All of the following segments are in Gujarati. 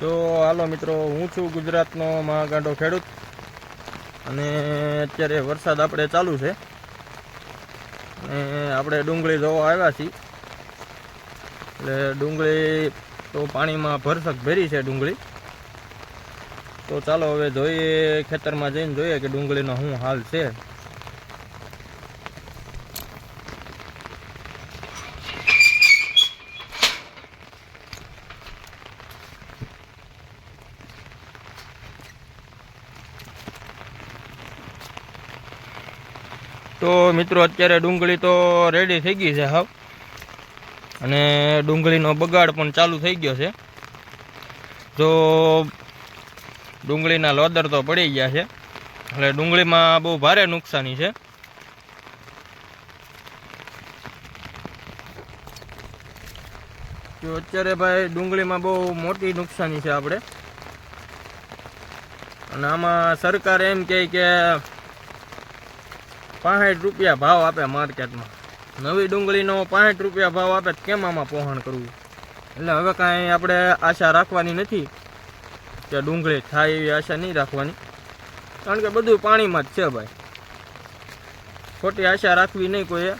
તો હાલો મિત્રો, હું છું ગુજરાતનો મહાગાંડો ખેડૂત. અને અત્યારે વરસાદ આપણે ચાલુ છે. અને આપણે ડુંગળી જોવા આવ્યા છીએ. એટલે ડુંગળી તો પાણીમાં ભરસક ભરી છે ડુંગળી. તો ચાલો હવે જોઈએ ખેતરમાં જઈને જોઈએ કે ડુંગળીનો શું હાલ છે. તો મિત્રો, અત્યારે ડુંગળી તો રેડી થઈ ગઈ છે હાવ. અને ડુંગળીનો બગાડ પણ ચાલુ થઈ ગયો છે. જો ડુંગળીના લોદર તો પડી ગયા છે, એટલે ડુંગળીમાં બહુ ભારે નુકસાની છે. તો અત્યારે ભાઈ ડુંગળીમાં બહુ મોટી નુકસાની છે આપણે. અને આમાં સરકાર એમ કહે કે પાંસઠ રૂપિયા ભાવ આપે માર્કેટમાં. નવી ડુંગળીનો પાંસઠ રૂપિયા ભાવ આપે કેમ આમાં પોહણ કરવું? એટલે હવે કાંઈ આપણે આશા રાખવાની નથી કે ડુંગળી થાય એવી આશા નહીં રાખવાની. કારણ કે બધું પાણીમાં જ છે ભાઈ. ખોટી આશા રાખવી નહીં કોઈએ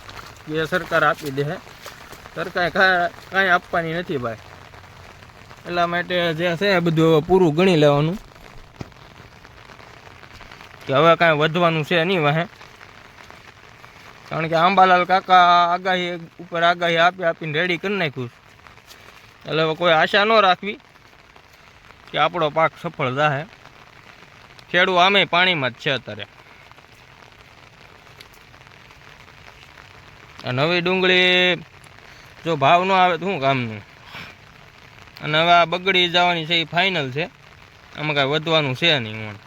કે સરકાર આપી દે સરકારે કાંઈ આપવાની નથી ભાઈ. એટલા માટે જે છે એ બધું હવે પૂરું ગણી લેવાનું. કે હવે કાંઈ વધવાનું છે નહીં વાહે કારણ કે આંબાલાલ કાકા આગાહી ઉપર આગાહી આપી આપીને રેડી કરી નાખ્યું. એટલે હવે કોઈ આશા ન રાખવી કે આપણો પાક સફળ થાય ખેડૂત આમે પાણીમાં જ છે અત્યારે. આ નવી ડુંગળી જો ભાવ ન આવે તો શું કામનું? અને હવે આ બગડી જવાની છે એ ફાઇનલ છે. આમાં કાંઈ વધવાનું છે નહીં